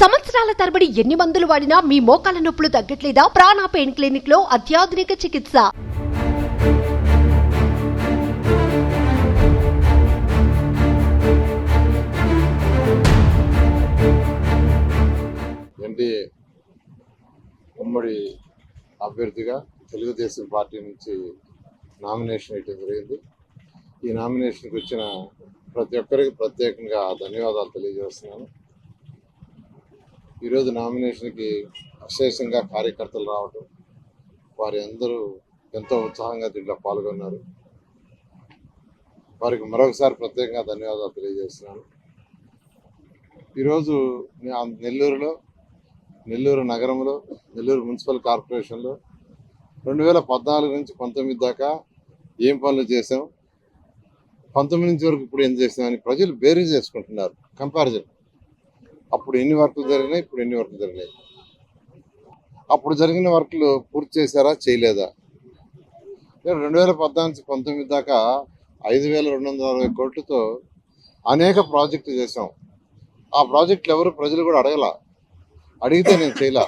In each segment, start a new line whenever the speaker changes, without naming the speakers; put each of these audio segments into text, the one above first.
సంవత్సరాల తరబడి ఎన్ని మందులు వాడినా మీ మోకాల నొప్పులు తగ్గట్లేదా? ప్రాణ పెయిన్ క్లినిక్లో అత్యాధునిక చికిత్స.
ఎన్డీఏ ఉమ్మడి అభ్యర్థిగా తెలుగుదేశం పార్టీ నుంచి నామినేషన్ వేయటం జరిగింది. ఈ నామినేషన్కి వచ్చిన ప్రతి ఒక్కరికి ప్రత్యేకంగా ధన్యవాదాలు తెలియజేస్తున్నాను. ఈరోజు నామినేషన్కి విశేషంగా కార్యకర్తలు రావటం వారి అందరూ ఎంతో ఉత్సాహంగా దీంట్లో పాల్గొన్నారు. వారికి మరొకసారి ప్రత్యేకంగా ధన్యవాదాలు తెలియజేస్తున్నాను. ఈరోజు నెల్లూరులో నెల్లూరు నగరంలో నెల్లూరు మున్సిపల్ కార్పొరేషన్లో రెండు వేల పద్నాలుగు నుంచి పంతొమ్మిది దాకా ఏం పనులు చేసాం పంతొమ్మిది నుంచి వరకు ఇప్పుడు ఏం చేసామని ప్రజలు బేరీ చేసుకుంటున్నారు కంపారిజన్. అప్పుడు ఎన్ని వర్కులు జరిగినాయి? ఇప్పుడు ఎన్ని వర్కులు జరిగినాయి? అప్పుడు జరిగిన వర్కులు పూర్తి చేశారా? చేయలేదా? నేను రెండు వేల పద్నాలుగు పంతొమ్మిది దాకా ఐదు వేల రెండు వందల అరవై కోట్లతో అనేక ప్రాజెక్టులు చేసాం ఆ ప్రాజెక్టులు ఎవరు? ప్రజలు కూడా అడగల. అడిగితే నేను చేయలే.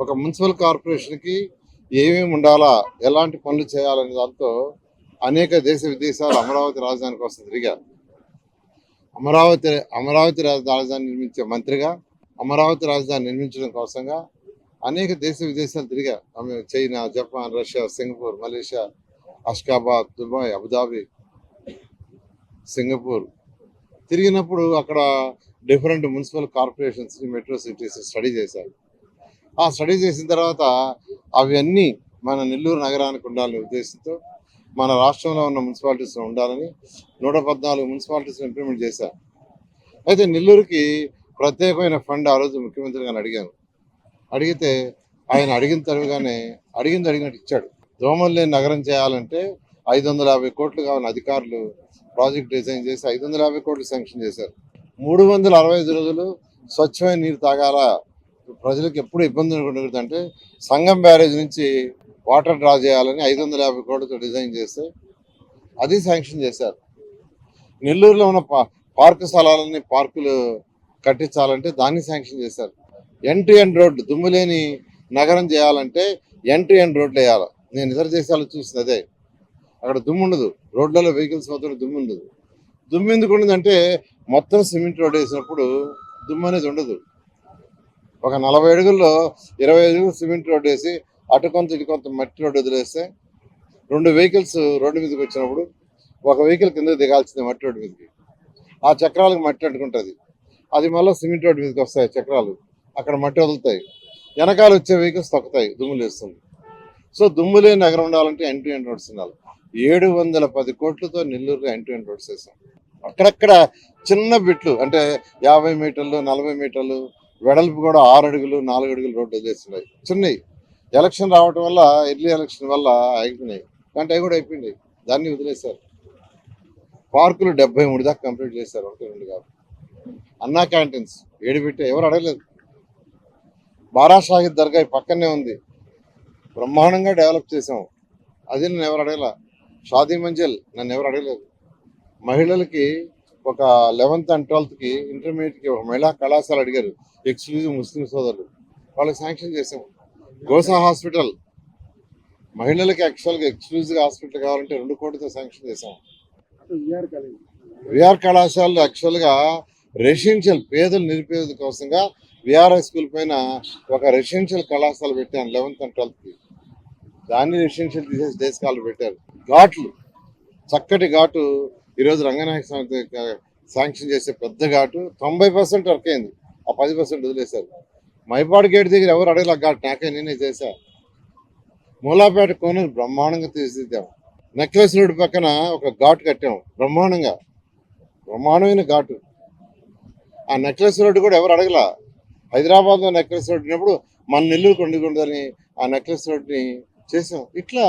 ఒక మున్సిపల్ కార్పొరేషన్కి ఏమేమి ఉండాలా? ఎలాంటి పనులు చేయాలనే దాంతో అనేక దేశ విదేశాలు అమరావతి రాజధాని కోసం తిరిగారు అమరావతి అమరావతి రాజ- రాజధాని నిర్మించే మంత్రిగా అమరావతి రాజధాని నిర్మించడం కోసంగా అనేక దేశ విదేశాలు తిరిగా ఆమె China Japan Russia Singapore Malaysia Ashgabat Dubai Abu Dhabi Singapore తిరిగినప్పుడు అక్కడ different municipal corporations metro cities study చేశారు. ఆ స్టడీ చేసిన తర్వాత అవన్నీ మన నెల్లూరు నగరానికి ఉండాలనే ఉద్దేశంతో మన రాష్ట్రంలో ఉన్న మున్సిపాలిటీస్లో ఉండాలని నూట పద్నాలుగు మున్సిపాలిటీస్ ఇంప్లిమెంట్ చేశారు అయితే నెల్లూరుకి ప్రత్యేకమైన ఫండ్ ఆ రోజు ముఖ్యమంత్రి గారిని అడిగాను. అడిగితే ఆయన అడిగిన తరువుగానే అడిగింది అడిగినట్టు ఇచ్చాడు. దోమలు లేని నగరం చేయాలంటే ఐదు వందల యాభై కోట్లు కావాలని అధికారులు ప్రాజెక్ట్ డిజైన్ చేసి ఐదు వందల యాభై కోట్లు శాంక్షన్ చేశారు. మూడు వందల అరవై ఐదు రోజులు స్వచ్ఛమైన నీరు తాగాల? ప్రజలకు ఎప్పుడు ఇబ్బంది ఉండకూడదు అంటే సంగం బ్యారేజ్ నుంచి వాటర్ డ్రా చేయాలని ఐదు వందల యాభై కోట్లతో డిజైన్ చేస్తే అది శాంక్షన్ చేశారు. నెల్లూరులో ఉన్న పార్కు స్థలాలని పార్కులు కట్టించాలంటే దాన్ని శాంక్షన్ చేశారు. ఎన్ టు ఎండ్ రోడ్డు దుమ్ములేని నగరం చేయాలంటే ఎన్ టు ఎండ్ రోడ్లు వేయాలి. నేను ఇతర దేశాలు చూసింది అదే. అక్కడ దుమ్ము ఉండదు. రోడ్లలో వెహికల్స్ మాత్రం దుమ్ము ఉండదు. దుమ్ము ఎందుకు ఉండదంటే మొత్తం సిమెంట్ రోడ్ వేసినప్పుడు దుమ్ము అనేది ఉండదు. ఒక నలభై అడుగుల్లో ఇరవై అడుగులు సిమెంట్ రోడ్ వేసి అటు కొంత ఇటు కొంత మట్టి రోడ్డు వదిలేస్తే రెండు వెహికల్స్ రోడ్డు మీదకి వచ్చినప్పుడు ఒక వెహికల్ కింద దిగాల్సింది మట్టి రోడ్డు మీదకి. ఆ చక్రాలకు మట్టి అంటుకుంటుంది. అది మళ్ళీ సిమెంట్ రోడ్డు మీదకి వస్తాయి చక్రాలు. అక్కడ మట్టి వదులుతాయి. వెనకాల వచ్చే వెహికల్స్ తొక్కుతాయి దుమ్ములు వేస్తుంది. సో దుమ్ము లేని నగరం ఉండాలంటే ఎన్ టు ఎన్ రోడ్స్ ఉండాలి. ఏడు వందల పది కోట్లతో నెల్లూరులో ఎన్ టు ఎన్ రోడ్స్ వేసాం అక్కడక్కడ చిన్న బిట్లు అంటే యాభై మీటర్లు నలభై మీటర్లు వెడల్పు కూడా ఆరు అడుగులు నాలుగు అడుగులు రోడ్డు వదిలేస్తున్నాయి. చిన్నవి. ఎలక్షన్ రావటం వల్ల ఎర్లీ ఎలక్షన్ వల్ల అయిపోయినాయి. కంటే అవి కూడా అయిపోయినాయి. దాన్ని వదిలేశారు. పార్కులు డెబ్బై మూడు దాకా కంప్లీట్ చేశారు. ఒకటి రెండు కాదు. అన్నా క్యాంటీన్స్ ఏడు పెట్టే ఎవరు అడగలేదు. బారా షాహిద్ దర్గా పక్కనే ఉంది. బ్రహ్మాండంగా డెవలప్ చేసాం అది నన్ను ఎవరు అడగల. షాదీ మంజల్ నన్ను ఎవరు అడగలేదు. మహిళలకి ఒక లెవెన్త్ అండ్ ట్వెల్త్కి ఇంటర్మీడియట్కి ఒక మహిళా కళాశాల అడిగారు. ఎక్స్క్లూజివ్ ముస్లిం సోదరులు. వాళ్ళకి శాంక్షన్ చేసాము గోసా హాస్పిటల్. మహిళలకి యాక్చువల్గా ఎక్స్క్లూజివ్ హాస్పిటల్ కావాలంటే రెండు కోట్లతో శాంక్షన్ చేశాం. విఆర్ కళాశాలలో యాక్చువల్గా రెసిడెన్షియల్ పేదలు నిరుపేద కోసంగా విఆర్ఐ స్కూల్ పైన ఒక రెసిడెన్షియల్ కళాశాల పెట్టాను లెవెన్త్ అండ్ ట్వెల్త్కి దాన్ని రెసిడెన్షియల్ తీసేసి డే స్కాలర్ పెట్టారు. ఘాట్లు చక్కటి ఘాటు. ఈరోజు రంగనాయక స్వామి శాంక్షన్ చేసే పెద్ద ఘాటు. తొంభై పర్సెంట్ వర్క్ అయింది ఆ పది పర్సెంట్ వదిలేశారు. మైపాడు గేట్ దగ్గర ఎవరు అడగలే ఘాట్ నాకే నేనే చేశా. మూలాపేట కోన బ్రహ్మాండంగా తీర్చిదిద్దాం నెక్లెస్ రోడ్ పక్కన ఒక ఘాట్ కట్టాము బ్రహ్మాండంగా. బ్రహ్మాండమైన ఘాటు. ఆ నెక్లెస్ రోడ్డు కూడా ఎవరు అడగల. హైదరాబాద్లో నెక్లెస్ రోడ్డు ఉన్నప్పుడు మన నెల్లూరు కొండకుండని ఆ నెక్లెస్ రోడ్ని చేసాం ఇట్లా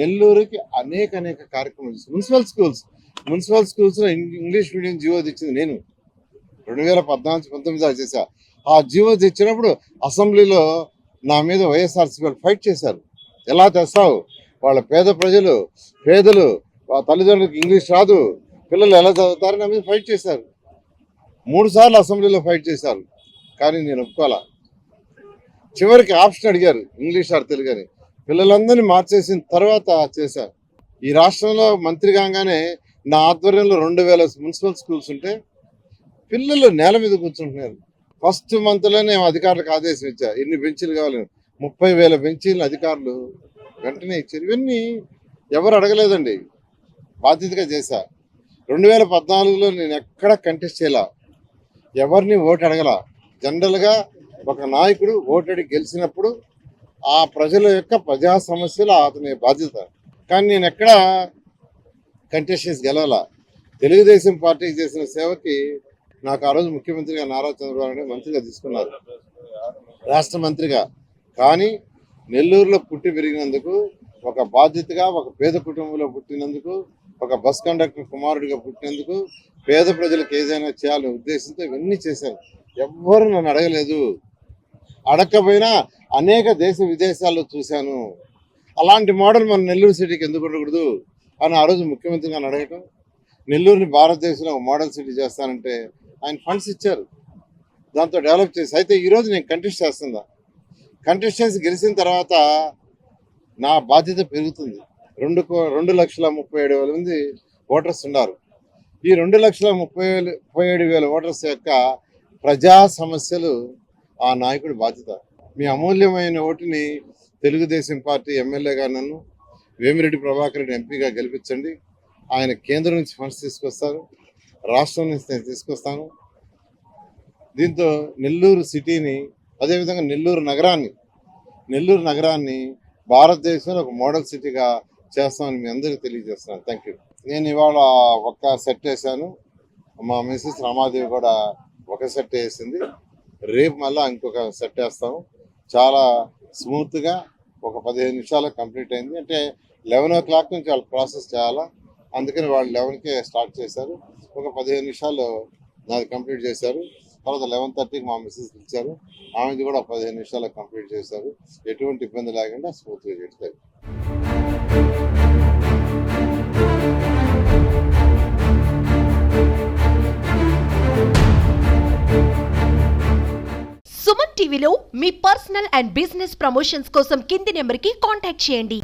నెల్లూరుకి అనేక అనేక కార్యక్రమాలు మున్సిపల్ స్కూల్స్. మున్సిపల్ స్కూల్స్లో ఇంగ్లీష్ మీడియం జీవో తెచ్చింది నేను. రెండు వేల పద్నాలుగు పంతొమ్మిది దాకా చేశా. ఆ జీవో తెచ్చినప్పుడు అసెంబ్లీలో నా మీద వైఎస్ఆర్సీ వాళ్ళు ఫైట్ చేశారు. ఎలా తెస్తావు? వాళ్ళ పేద ప్రజలు పేదలు తల్లిదండ్రులకు ఇంగ్లీష్ రాదు. పిల్లలు ఎలా చదువుతారు నా మీద ఫైట్ చేశారు. మూడు సార్లు అసెంబ్లీలో ఫైట్ చేశారు. కానీ నేను ఒప్పుకోవాలా? చివరికి ఆప్షన్ అడిగారు ఇంగ్లీష్ ఆర్ తెలుగు అని. పిల్లలందరినీ మార్చేసిన తర్వాత చేశారు. ఈ రాష్ట్రంలో మంత్రి కాగానే నా ఆధ్వర్యంలో రెండు వేల మున్సిపల్ స్కూల్స్ ఉంటే పిల్లలు నేల మీద కూర్చుంటున్నారు. ఫస్ట్ మంత్లో నేను అధికారులకు ఆదేశం ఇచ్చా. ఎన్ని బెంచీలు కావాలి? ముప్పై వేల బెంచీలు అధికారులు వెంటనే ఇచ్చారు. ఇవన్నీ ఎవరు అడగలేదండి. బాధ్యతగా చేశా. రెండు వేల పద్నాలుగులో నేను ఎక్కడ కంటెస్ట్ చేయలా? ఎవరిని ఓటు అడగల? జనరల్గా ఒక నాయకుడు ఓటడి గెలిచినప్పుడు ఆ ప్రజల యొక్క ప్రజా సమస్యలు అతని బాధ్యత. కానీ నేను ఎక్కడ కంటెస్ట్ చేసి గెలవాల. తెలుగుదేశం పార్టీకి చేసిన సేవకి నాకు ఆ రోజు ముఖ్యమంత్రిగా నారా చంద్రబాబు నాయుడు మంత్రిగా తీసుకున్నారు. రాష్ట్ర మంత్రిగా. కానీ నెల్లూరులో పుట్టి పెరిగినందుకు ఒక బాధ్యతగా ఒక పేద కుటుంబంలో పుట్టినందుకు ఒక బస్ కండక్టర్ కుమారుడిగా పుట్టినందుకు పేద ప్రజలకు ఏదైనా చేయాలనే ఉద్దేశంతో ఇవన్నీ చేశాను ఎవ్వరు నన్ను అడగలేదు. అడగకపోయినా అనేక దేశ విదేశాల్లో చూశాను. అలాంటి మోడల్ మన నెల్లూరు సిటీకి ఎందుకు ఉండకూడదు అని ఆ రోజు ముఖ్యమంత్రిగా అడగటం నెల్లూరుని భారతదేశంలో ఒక మోడల్ సిటీ చేస్తానంటే ఆయన ఫండ్స్ ఇచ్చారు. దాంతో డెవలప్ చేసి అయితే ఈరోజు నేను కంటెస్ట్ చేస్తుందా కంటెస్టెన్స్ గెలిచిన తర్వాత నా బాధ్యత పెరుగుతుంది. రెండు కో- రెండు లక్షల ముప్పై ఏడు వేల మంది ఓటర్స్ ఉన్నారు. ఈ రెండు లక్షల ముప్పై వేలు ముప్పై ఏడు వేల ఓటర్స్ యొక్క ప్రజా సమస్యలు ఆ నాయకుడి బాధ్యత. మీ అమూల్యమైన ఓటుని తెలుగుదేశం పార్టీ ఎమ్మెల్యేగా నన్ను వేమిరెడ్డి ప్రభాకర్ రెడ్డి ఎంపీగా గెలిపించండి. ఆయన కేంద్రం నుంచి ఫండ్స్ తీసుకొస్తారు. రాష్ట్రం నుంచి నేను తీసుకొస్తాను. దీంతో నెల్లూరు సిటీని అదేవిధంగా నెల్లూరు నగరాన్ని నెల్లూరు నగరాన్ని భారతదేశంలో ఒక మోడల్ సిటీగా చేస్తామని మీ అందరికీ తెలియజేస్తున్నాను. థ్యాంక్ యూ నేను ఇవాళ ఒక్క సెట్ వేసాను మా మిస్సెస్ రమాదేవి కూడా ఒక సెట్ వేసింది. రేపు మళ్ళీ ఇంకొక సెట్ వేస్తాము చాలా స్మూత్గా ఒక పదిహేను నిమిషాలు కంప్లీట్ అయింది. అంటే లెవెన్ ఓ క్లాక్ నుంచి వాళ్ళు ప్రాసెస్ చేయాలా? అందుకని వాళ్ళు లెవెన్కే స్టార్ట్ చేశారు. ఒక పదిహేను నిమిషాలు నాది కంప్లీట్ చేశారు. తర్వాత లెవెన్ థర్టీకి మా మిస్సెస్ పిలిచారు. ఆమెది కూడా పదిహేను నిమిషాలు కంప్లీట్ చేశారు. ఎటువంటి ఇబ్బంది లేకుండా స్మూత్గా చేస్తారు
సుమన్ టీవీలో మీ పర్సనల్ అండ్ బిజినెస్ ప్రమోషన్స్ కోసం కింది నెంబర్కి కాంటాక్ట్ చేయండి.